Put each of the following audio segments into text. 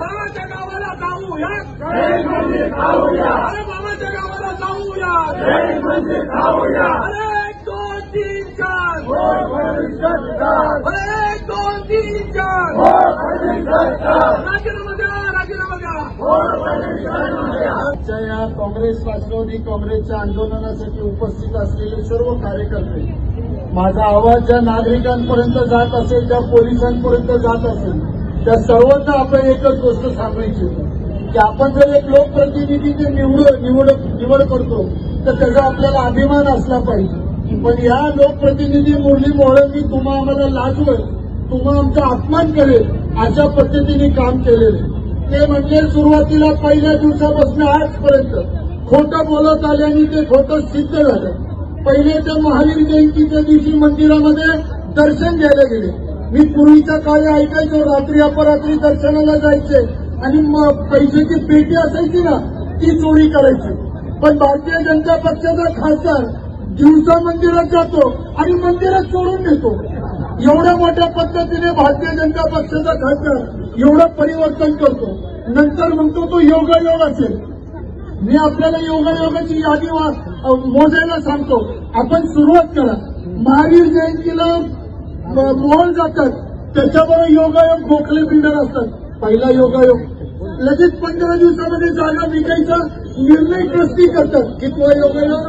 बाबाच्या गावाला जाऊया अरे बाबाच्या गावाला जाऊया अरे एक दोन तीन चार अरे एक दोन तीन चार राजीनामा द्या राजीनामा द्या आजच्या या काँग्रेस राष्ट्रवादी काँग्रेसच्या आंदोलनासाठी उपस्थित असलेले सर्व कार्यकर्ते माझा आवाज ज्या नागरिकांपर्यंत जात असेल त्या पोलिसांपर्यंत जात असेल त्या सर्वांना आपण एकच गोष्ट सांगायची की आपण जर एक लोकप्रतिनिधी जे निवड निवड निवड करतो तर त्याचा आपल्याला अभिमान असला पाहिजे पण या लोकप्रतिनिधी मुरली मोहळांनी तुम्हा आम्हाला लाजवत तुम्हा आमचा अपमान करेल अशा पद्धतीने काम केलेलं आहे. ते म्हणजे सुरुवातीला पहिल्या दिवसापासून आजपर्यंत. खोटं बोलत आले आणि ते खोटं सिद्ध झालं. पहिले ते महावीर जयंतीच्या दिवशी मंदिरामध्ये दर्शन घ्यायला गेले. मी पूर्वीच्या काळी ऐकायचो रात्री अपरात्री दर्शनाला जायचे आणि पैशाची पेटी असायची ना ती चोरी करायची. पण भारतीय जनता पक्षाचा खासदार दिवसा मंदिरात जातो आणि मंदिरात सोडून देतो. एवढ्या मोठ्या पद्धतीने भारतीय जनता पक्षाचा खासदार एवढं परिवर्तन करतो. नंतर म्हणतो तो योगायोग असेल. मी आपल्याला योगायोगाची यादी मोजायला सांगतो. आपण सुरुवात करा. महावीर जयंतीला मोहन जातात. त्याच्याबरोबर योगायोग गोखले बिल्डर असतात. पहिला योगायोग. लगेच पंधरा दिवसामध्ये जागा विकायचा. निर्णय ट्रस्टी करतात. कितवा योगायोग?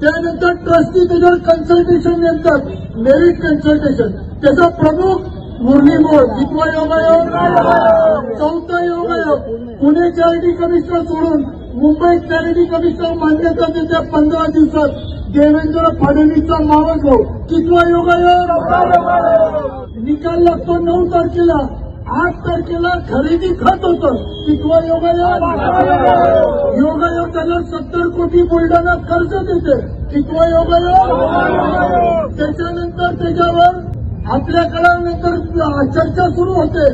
त्यानंतर ट्रस्टी त्याच्यावर कन्सल्टेशन नेमतात. मेरिट कन्सल्टेशन त्याचा प्रमुख मुरली दुसरा कितवा योगायोग चौथा योगायोग पुणे चॅरिटी कमिशनर सोडून मुंबई चॅरिटी कमिशनर मान्यता देत्या पंधरा दिवसात देवेंद्र फडणवीसचा मावस भाऊ कितवा योगायोग निकाल लागतो नऊ तारखेला आठ तारखेला खरेदी खत होतं कितवा योगायोग योगायोग त्याला सत्तर कोटी बुलढाणा कर्ज देते कितवा योगायोग त्याच्यानंतर त्याच्यावर आपल्याकडं नंतर चर्चा सुरू होते.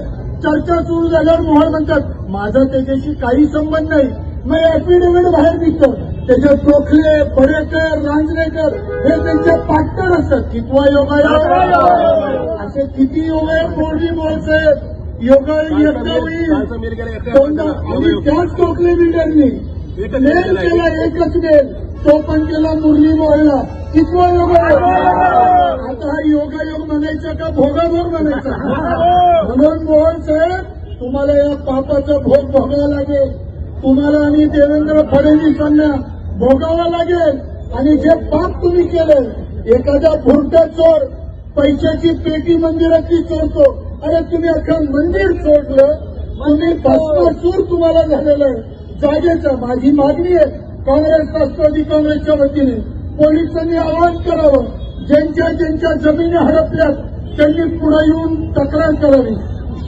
चर्चा सुरू झाल्यावर मोहन म्हणतात माझा त्याच्याशी काही संबंध नाही. मग ऍफिडेव्हिट बाहेर निघतं. त्याचे टोकले पडेकर रांजणेकर हे त्यांचे पार्टनर असतात. कितवा योगायोग? असे किती योग आहे मोदी साहेब? योगा एकदा होईल. दोनदा आणि त्याच टोकले बिल्डरनी मेल केला एकच मेल तो पण केला मुरली मोहळला कितवा योगायोग? का भोगाभोग म्हणायचा. म्हणून मोहन साहेब तुम्हाला या पापाचा भोग भोगावा लागेल. तुम्हाला आणि देवेंद्र फडणवीसांना भोगावा लागेल. आणि जे पाप तुम्ही केलं एखादा भुरटा चोर पैशाची पेटी मंदिरातली चोरतो. अरे तुम्ही अख्खं मंदिर चोरलं. तुम्ही भस्मासूर तुम्हाला झालेलं आहे. माझी मागणी आहे काँग्रेस राष्ट्रवादी काँग्रेसच्या वतीने पोलिसांनी आवाज करावं. ज्यांच्या ज्यांच्या जमिनी हडपल्यात त्यांनी पुढे येऊन तक्रार करावी.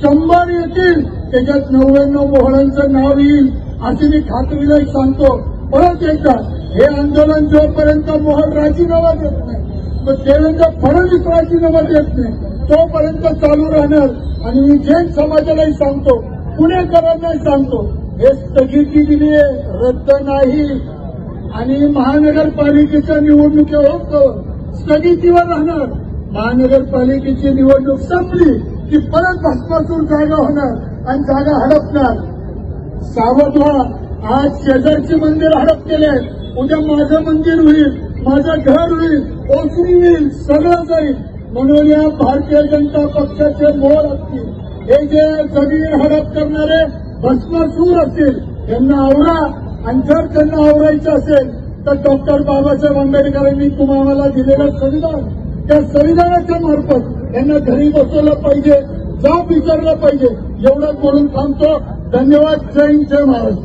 शंभर येतील त्याच्यात नव्याण्णव मोहळांचं नाव येईल अशी मी खात्रीला सांगतो. परत एकदा हे आंदोलन जोपर्यंत मोहन राजीनामा देत नाही तर देवेंद्र फडणवीस राजीनामा देत नाही. तोपर्यंत चालू राहणार. आणि मी जैन समाजालाही सांगतो पुणेकरांनाही सांगतो हे स्थगिती दिली आहे रद्द नाही. आणि महानगरपालिकेच्या निवडणुकीवर स्थगितीवर राहणार. महानगरपालिकेची निवडणूक संपली की परत भाजपातून जागा होणार आणि जागा हडपणार. सावध व्हा आज शेजारचे मंदिर हडप केले. उद्या माझं मंदिर होईल माझं घर होईल ओसरी होईल सगळं जाईल. म्हणून या भारतीय जनता पक्षाचे मोर असतील. हे जे जमीन हडप करणारे भस्मसूर असतील यांना आवरा. आणि जर त्यांना आवरायचं असेल तर डॉक्टर बाबासाहेब आंबेडकरांनी तुम्हाला दिलेलं संविधान त्या संविधानाच्या मार्फत यांना घरी बसवलं पाहिजे जाब विचारलं पाहिजे. एवढं बोलून थांबतो. धन्यवाद. जय हिंद जय महाराष्ट्र.